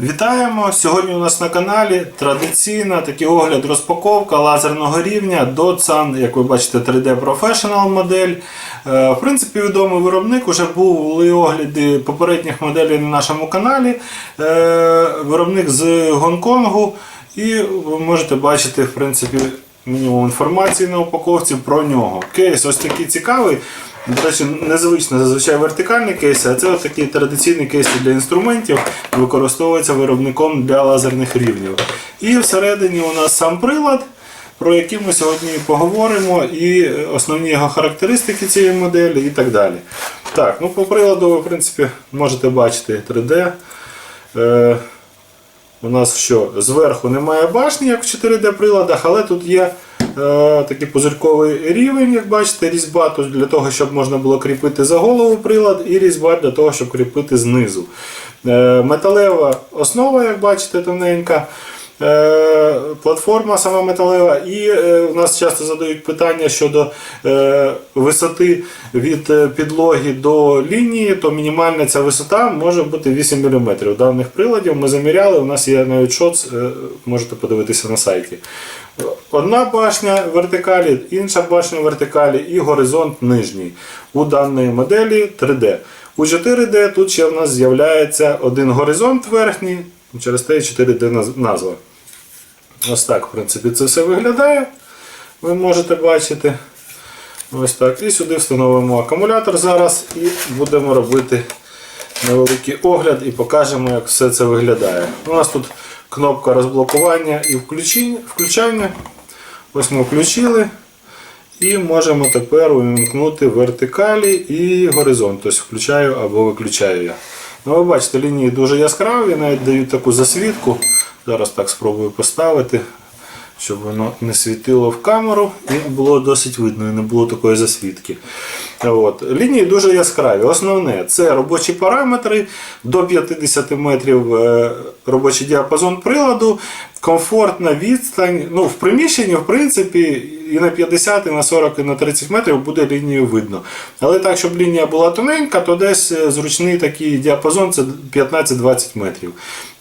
Вітаємо! Сьогодні у нас на каналі традиційна такий огляд розпаковка лазерного рівня Dotsan, як ви бачите, 3D Professional модель. Е, В принципі, відомий виробник вже були огляди попередніх моделей на нашому каналі. Е, Виробник з Гонконгу. І ви можете бачити, в принципі, мінімум інформації на упаковці про нього. Кейс ось такий цікавий. До речі, незвично зазвичай вертикальні кейси, а це такі традиційні кейси для інструментів, використовуються виробником для лазерних рівнів. І всередині у нас сам прилад, про який ми сьогодні поговоримо, і основні його характеристики цієї моделі і так далі. Так, ну по приладу в принципі можете бачити 3D. Е, у нас що? Зверху немає башні, як в 4D приладах, але тут є такий пузирьковий рівень, як бачите, різьба для того, щоб можна було кріпити за голову прилад, і різьба для того, щоб кріпити знизу. Е, металева основа, як бачите, тоненька. Е, Платформа сама металева, і е, у нас часто задають питання щодо е, висоти від підлоги до лінії, то мінімальна ця висота може бути 8 мм. Даних приладів ми заміряли, у нас є навіть шоц, можете подивитися на сайті. Одна башня вертикалі, інша башня вертикалі і горизонт нижній. У даної моделі 3D. У 4D тут ще в нас з'являється один горизонт верхній, через те 4D назва. Ось так, в принципі, це все виглядає. Ви можете бачити. Ось так. І сюди встановимо акумулятор зараз і будемо робити невеликий огляд і покажемо, як все це виглядає. У нас тут кнопка розблокування і включання. Ось ми включили. І можемо тепер увімкнути вертикалі і горизонт. Тобто включаю або виключаю я. Ну, ви бачите, лінії дуже яскраві, навіть дають таку засвітку. Зараз так спробую поставити, щоб воно не світило в камеру і було досить видно, і не було такої засвітки. От. Лінії дуже яскраві. Основне це робочі параметри до 50 метрів е, робочий діапазон приладу, комфортна відстань. Ну, в приміщенні, в принципі, і на 50, і на 40, і на 30 метрів буде лінію видно. Але так, щоб лінія була тоненька, то десь е, зручний такий діапазон це 15-20 метрів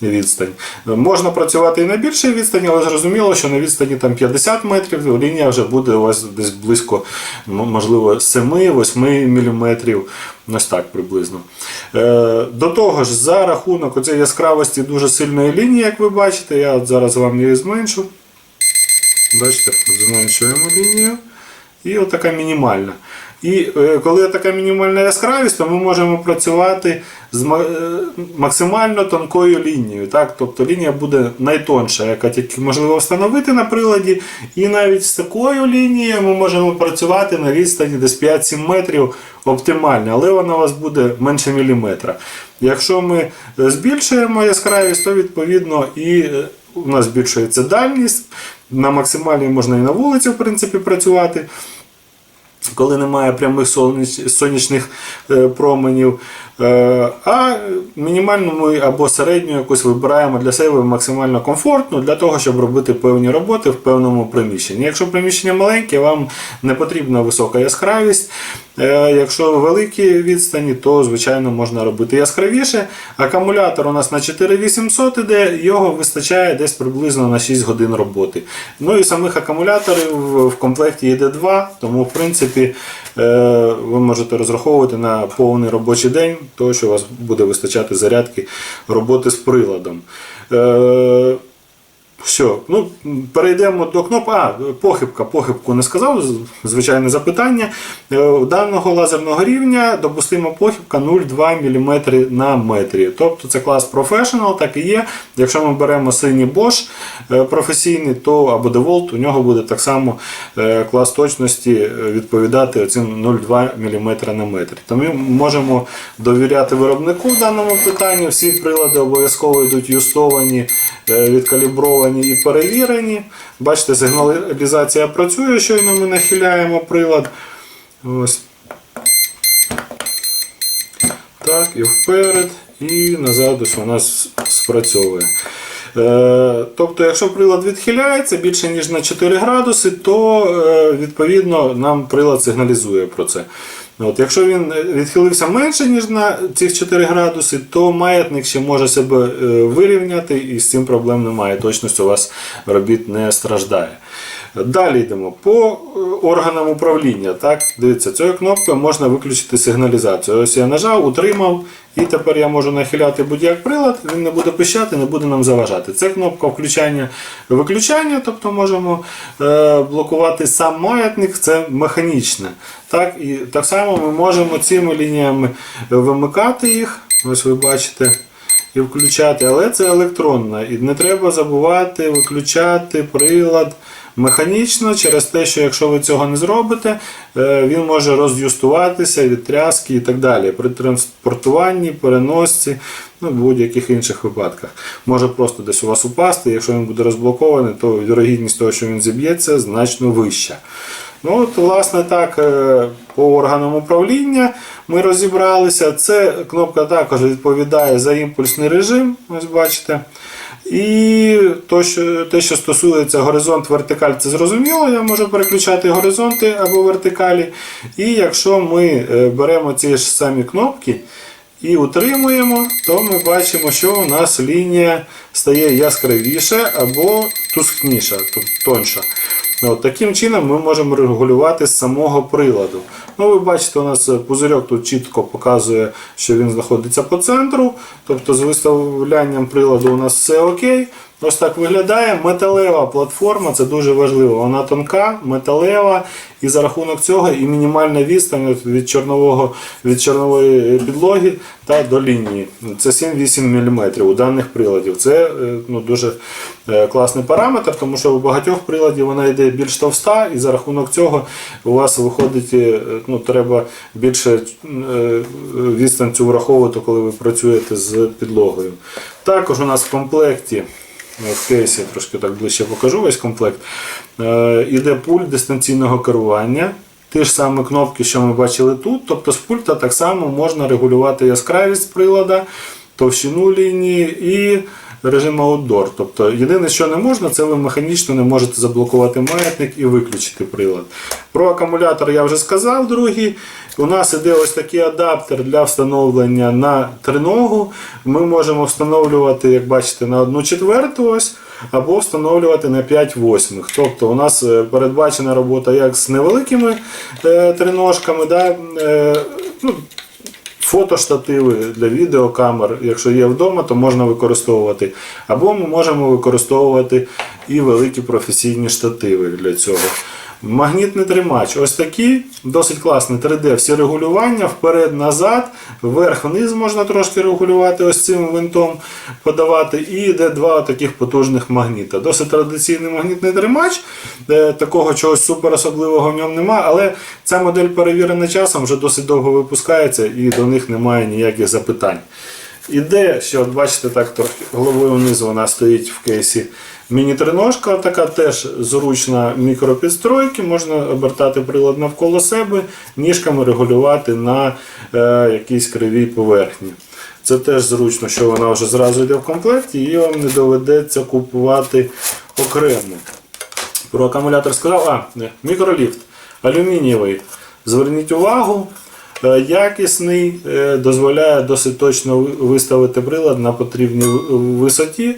відстань. Можна працювати і на більшій відстані, але зрозуміло, що на відстані там 50 метрів лінія вже буде у вас десь близько, можливо, 7-8 мм. Ось так приблизно. Е, До того ж, за рахунок оцієї яскравості дуже сильної лінії, як ви бачите, я от зараз вам її зменшу. Бачите, зменшуємо лінію. І отака мінімальна. І е, коли така мінімальна яскравість, то ми можемо працювати з е, максимально тонкою лінією. Так? Тобто лінія буде найтонша, яка тільки можливо встановити на приладі. І навіть з такою лінією ми можемо працювати на відстані десь 5-7 метрів оптимально, але вона у вас буде менше міліметра. Якщо ми е, збільшуємо яскравість, то відповідно і у нас збільшується дальність. На максимальній можна і на вулиці, в принципі, працювати. Коли немає прямих сонячних е, променів. Е, А мінімальну ми або середню якусь вибираємо для себе максимально комфортну для того, щоб робити певні роботи в певному приміщенні. Якщо приміщення маленьке, вам не потрібна висока яскравість. Е, Якщо великі відстані, то звичайно можна робити яскравіше. Акумулятор у нас на 4800 іде, його вистачає десь приблизно на 6 годин роботи. Ну і самих акумуляторів в комплекті йде 2, тому в принципі е, ви можете розраховувати на повний робочий день, того, що у вас буде вистачати зарядки роботи з приладом. Е, що, ну, перейдемо до кнопки. А, похибка, похибку не сказав, звичайне запитання. Е, даного лазерного рівня допустима похибка 0,2 мм на метрі. Тобто це клас Professional, так і є. Якщо ми беремо синій Bosch е, професійний, то або DeWalt, у нього буде так само е, клас точності відповідати оцим 0,2 мм на метрі. Тому ми можемо довіряти виробнику в даному питанні. Всі прилади обов'язково йдуть юстовані, е, відкалібровані і перевірені. Бачите, сигналізація працює, щойно ми нахиляємо прилад. Ось. Так, і вперед, і назад ось вона спрацьовує. Е, Тобто, якщо прилад відхиляється більше ніж на 4 градуси, то е, відповідно нам прилад сигналізує про це. От, якщо він е, відхилився менше, ніж на цих 4 градуси, то маятник ще може себе е, вирівняти і з цим проблем немає. Точність у вас робіт не страждає. Далі йдемо по е, органам управління. Так, дивіться, цією кнопкою можна виключити сигналізацію. Ось я нажав, утримав, і тепер я можу нахиляти будь-як прилад, він не буде пищати, не буде нам заважати. Це кнопка включання-виключання, тобто можемо е, блокувати сам маятник, це механічне. Так, і так само ми можемо цими лініями вимикати їх. Ось ви бачите і включати, але це електронно. І не треба забувати виключати прилад механічно через те, що якщо ви цього не зробите, е, він може роз'юстуватися від тряски і так далі. При транспортуванні, переносці, ну, будь-яких інших випадках. Може просто десь у вас упасти, якщо він буде розблокований, то вірогідність того, що він зіб'ється, значно вища. Ну, от, власне, так, е, по органам управління ми розібралися. Це кнопка також відповідає за імпульсний режим, ось бачите. І то, що, те, що стосується горизонт вертикаль, це зрозуміло, я можу переключати горизонти або вертикалі. І якщо ми е, беремо ці ж самі кнопки і утримуємо, то ми бачимо, що у нас лінія стає яскравіша або тускніша, тобто тонша. Ну, таким чином ми можемо регулювати з самого приладу. Ну, Ви бачите, у нас пузирьок тут чітко показує, що він знаходиться по центру. Тобто з виставлянням приладу у нас все окей. Ось так виглядає. Металева платформа, це дуже важливо. Вона тонка, металева, і за рахунок цього і мінімальна відстань від, чорнового, від чорнової підлоги та до лінії. Це 7-8 мм у даних приладів. Це е, ну, дуже е, класний параметр, тому що у багатьох приладів вона йде більш товста, і за рахунок цього у вас виходить, е, ну, треба більше відстань цю враховувати, коли ви працюєте з підлогою. Також у нас в комплекті. В кейсі трошки так ближче покажу весь комплект. Е, Іде пульт дистанційного керування. Ті ж самі кнопки, що ми бачили тут. Тобто з пульта так само можна регулювати яскравість прилада, товщину лінії і режим Outdoor. Тобто єдине, що не можна, це ви механічно не можете заблокувати маятник і виключити прилад. Про акумулятор я вже сказав, другий. У нас іде ось такий адаптер для встановлення на триногу. Ми можемо встановлювати, як бачите, на 1 четверту ось, або встановлювати на 5 восьмих. Тобто у нас е, передбачена робота як з невеликими е, триножками. Да, е, ну, Фотоштативи для відеокамер, якщо є вдома, то можна використовувати. Або ми можемо використовувати і великі професійні штативи для цього. Магнітний тримач. Ось такий, досить класний 3D. Всі регулювання вперед-назад, вверх-вниз можна трошки регулювати ось цим винтом подавати. І йде два таких потужних магніта. Досить традиційний магнітний тримач. Е, Такого чогось супер особливого в ньому немає, але ця модель перевірена часом, вже досить довго випускається і до них немає ніяких запитань. Іде, що бачите, так трохи головою вниз вона стоїть в кейсі. Міні-триножка, така теж зручна мікропідстройки, можна обертати прилад навколо себе, ніжками регулювати на е, якійсь кривій поверхні. Це теж зручно, що вона вже зразу йде в комплекті і вам не доведеться купувати окремо. Про акумулятор сказав, а, мікроліфт алюмінієвий. Зверніть увагу, якісний, е, дозволяє досить точно виставити прилад на потрібній висоті,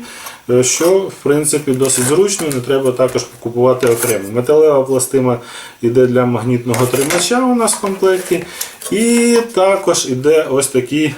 е, що в принципі досить зручно, не треба також купувати окремо. Металева пластина йде для магнітного тримача у нас в комплекті. І також йде ось такий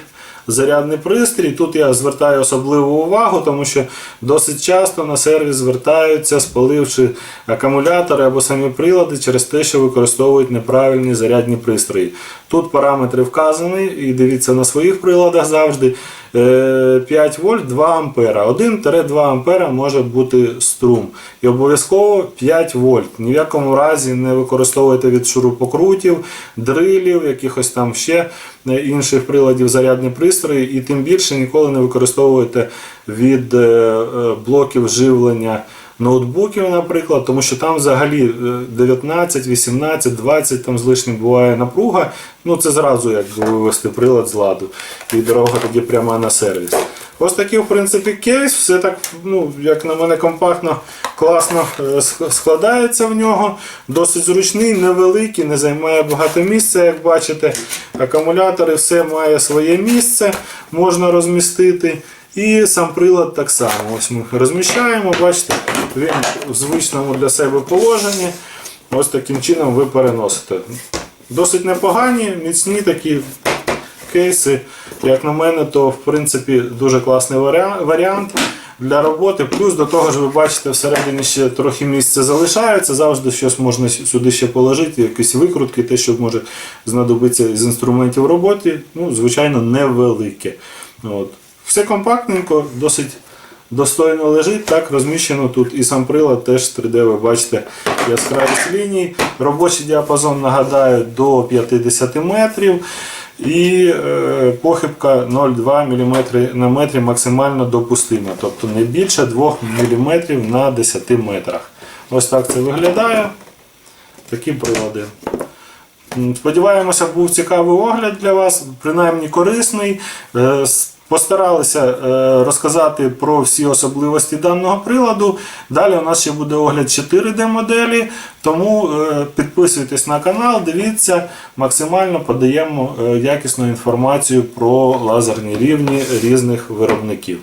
зарядний пристрій. Тут я звертаю особливу увагу, тому що досить часто на сервіс звертаються, спаливши акумулятори або самі прилади через те, що використовують неправильні зарядні пристрої. Тут параметри вказані, і дивіться на своїх приладах завжди. Е, 5 вольт 2 ампера. 1-2 ампера може бути струм. І обов'язково 5 вольт. Ні в якому разі не використовуйте від шурупокрутів, дрилів, якихось там ще е, інших приладів зарядні пристрої, і тим більше ніколи не використовуйте від е, е, блоків живлення ноутбуків, наприклад, тому що там взагалі е, 19, 18, 20 там з лишнім буває напруга. Ну це зразу як вивести прилад з ладу. І дорога тоді прямо на сервіс. Ось такий, в принципі, кейс, все так, ну, як на мене, компактно, класно е, складається в нього. Досить зручний, невеликий, не займає багато місця, як бачите. Акумулятори, все має своє місце, можна розмістити. І сам прилад так само. Ось ми розміщаємо, бачите, він в звичному для себе положенні. Ось таким чином ви переносите. Досить непогані, міцні такі кейси, як на мене, то в принципі дуже класний варіант для роботи. Плюс до того ж, ви бачите, всередині ще трохи місця залишається, завжди щось можна сюди ще положити, якісь викрутки, те, що може знадобитися з інструментів роботи, ну, звичайно, невелике. От. Все компактненько, досить. Достойно лежить, так розміщено тут і сам прилад теж 3D, ви бачите яскравість ліній. Робочий діапазон, нагадаю, до 50 метрів. І е, похибка 0,2 мм на метрі максимально допустима, тобто не більше 2 мм на 10 метрах. Ось так це виглядає. Такі прилади. Сподіваємося, був цікавий огляд для вас, принаймні корисний. Постаралися е, розказати про всі особливості даного приладу. Далі у нас ще буде огляд 4D моделі, тому е, підписуйтесь на канал, дивіться, максимально подаємо е, якісну інформацію про лазерні рівні різних виробників.